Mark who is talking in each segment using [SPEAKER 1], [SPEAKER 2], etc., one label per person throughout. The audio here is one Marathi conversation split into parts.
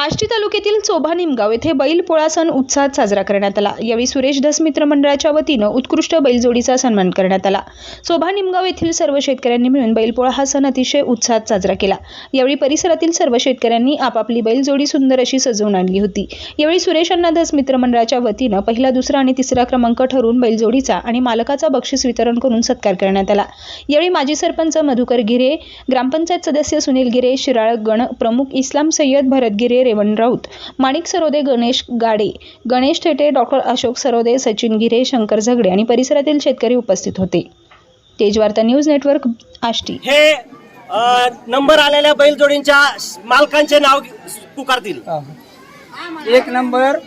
[SPEAKER 1] आष्टी तालुक्यातील चोभा निमगाव येथे बैलपोळा सण उत्साहात साजरा करण्यात आला. यावेळी सुरेश धस मित्र मंडळाच्या वतीनं उत्कृष्ट बैलजोडीचा सन्मान करण्यात आला. चोभा निमगाव येथील सर्व शेतकऱ्यांनी मिळून बैलपोळा हा सण अतिशय उत्साहात साजरा केला. यावेळी परिसरातील सर्व शेतकऱ्यांनी आपापली बैलजोडी सुंदर अशी सजवून आणली होती. यावेळी सुरेश अण्णा धस मित्र मंडळाच्या वतीनं पहिला दुसरा आणि तिसरा क्रमांक ठरवून बैलजोडीचा आणि मालकाचा बक्षीस वितरण करून सत्कार करण्यात आला. यावेळी माजी सरपंच मधुकर गिरे ग्रामपंचायत सदस्य सुनील गिरे शिराळ गण प्रमुख इस्लाम सय्यद भरत गिरे रेवण राऊत माणिक सरोदे गणेश गाडे गणेश थेटे डॉक्टर अशोक सरोदे सचिन गिरे शंकर झगडे आणि परिसरातील शेतकरी उपस्थित होते. Tejvarta news network Ashti.
[SPEAKER 2] हे नंबर आलेल्या बैलजोडींच्या मालकांचे नाव पुकारतील.
[SPEAKER 3] एक नंबर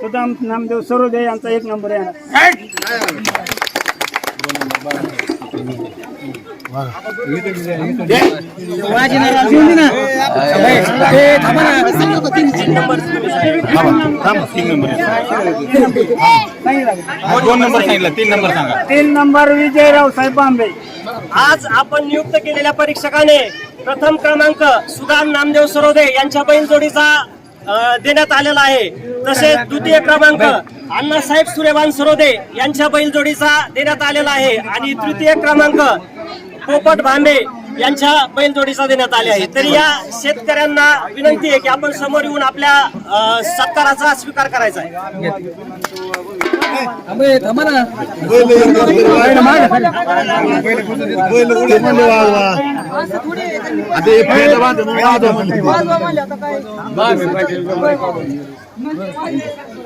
[SPEAKER 3] सुदाम नामदेव सरोदे यांचा एक नंबर आहे.
[SPEAKER 4] दोन नंबर सांगितलं तीन नंबर सांगा
[SPEAKER 3] तीन नंबर विजयराव साहेब बांबे.
[SPEAKER 2] आज आपण नियुक्त केलेल्या परीक्षकाने प्रथम क्रमांक सुदाम नामदेव सरोदे यांच्या बैलजोडीचा अ, देण्यात आलेला आहे. तसेच द्वितीय क्रमांक अण्णासाहेब सूर्यवान सरोदे यांच्या बैलजोडीचा देण्यात आलेला आहे आणि तृतीय क्रमांक पोपट भांबे यांच्या बैलजोडीचा देण्यात आले आहे. तरी या शेतकऱ्यांना विनंती आहे की आपण समोर येऊन आपल्या सत्काराचा स्वीकार करायचा आहे.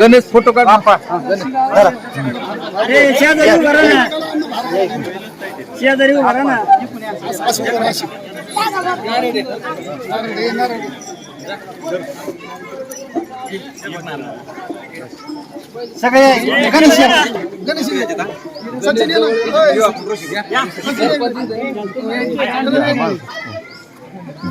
[SPEAKER 4] गणेश फोटो काढ.
[SPEAKER 3] शेजारी उभा ना. सगळे गणेश
[SPEAKER 5] गणेश सचिन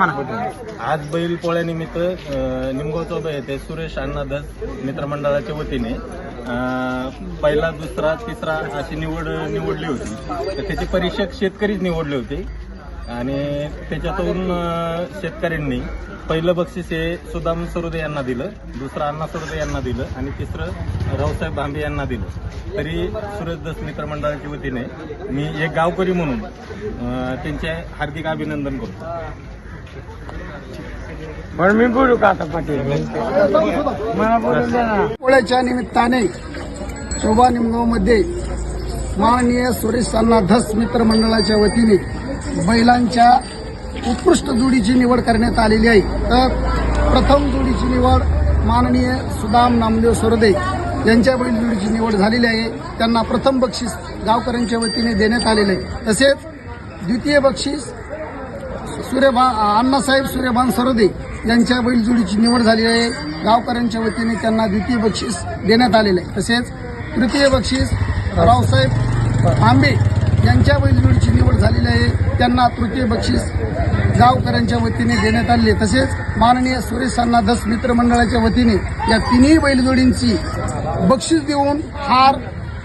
[SPEAKER 4] आज बैल पोळ्यानिमित्त निमगाव चौदा येथे सुरेश अण्णादस मित्रमंडळाच्या वतीने. पहिला दुसरा तिसरा अशी निवड निवडली होती. तर त्याचे परीक्षक शेतकरीच निवडले होते. आणि त्याच्यातून शेतकऱ्यांनी पहिलं बक्षीस हे सुदाम सरोदे यांना दिलं दुसरं अण्णा सरोदे यांना दिलं आणि तिसरं रावसाहेब भांबे यांना दिलं. तरी सुरेश दस मित्रमंडळाच्या वतीने मी एक गावकरी म्हणून त्यांचे हार्दिक अभिनंदन करतो.
[SPEAKER 3] पण मी बोलू का आता पाटील? मला बोलून द्या ना.
[SPEAKER 6] पोळ्याच्या निमित्ताने शोभा निमगावमध्ये माननीय सुरेश अण्णा धस मित्र मंडळाच्या वतीने बैलांच्या उत्कृष्ट जोडीची निवड करण्यात आलेली आहे. तर प्रथम जोडीची निवड माननीय सुदाम नामदेव सोरदे यांच्या बैल जोडीची निवड झालेली आहे. त्यांना प्रथम बक्षीस गावकऱ्यांच्या वतीने देण्यात आलेले आहे. तसेच द्वितीय बक्षीस सूर्यभा अण्णासाहेब सूर्यभान सरोदे यांच्या बैलजोडीची निवड झाली आहे. गावकऱ्यांच्या वतीने त्यांना द्वितीय बक्षीस देण्यात आलेलं आहे. तसेच तृतीय बक्षीस रावसाहेब आंबे यांच्या बैलजोडीची निवड झालेली आहे. त्यांना तृतीय बक्षीस गावकऱ्यांच्या वतीने देण्यात आले तसेच माननीय सुरेश अण्णा दस मित्र मंडळाच्या वतीने या तिन्ही बैलजोडींची बक्षीस देऊन हार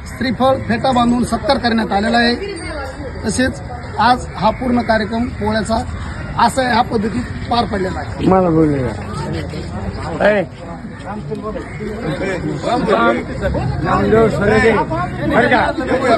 [SPEAKER 6] श्रीफळ फेटा बांधून सत्कार करण्यात आलेला आहे. तसेच आज हा पूर्ण कार्यक्रम पोळ्याचा असा ह्या पद्धतीत पार पडलेला आहे.
[SPEAKER 3] मला नामदेव बरं का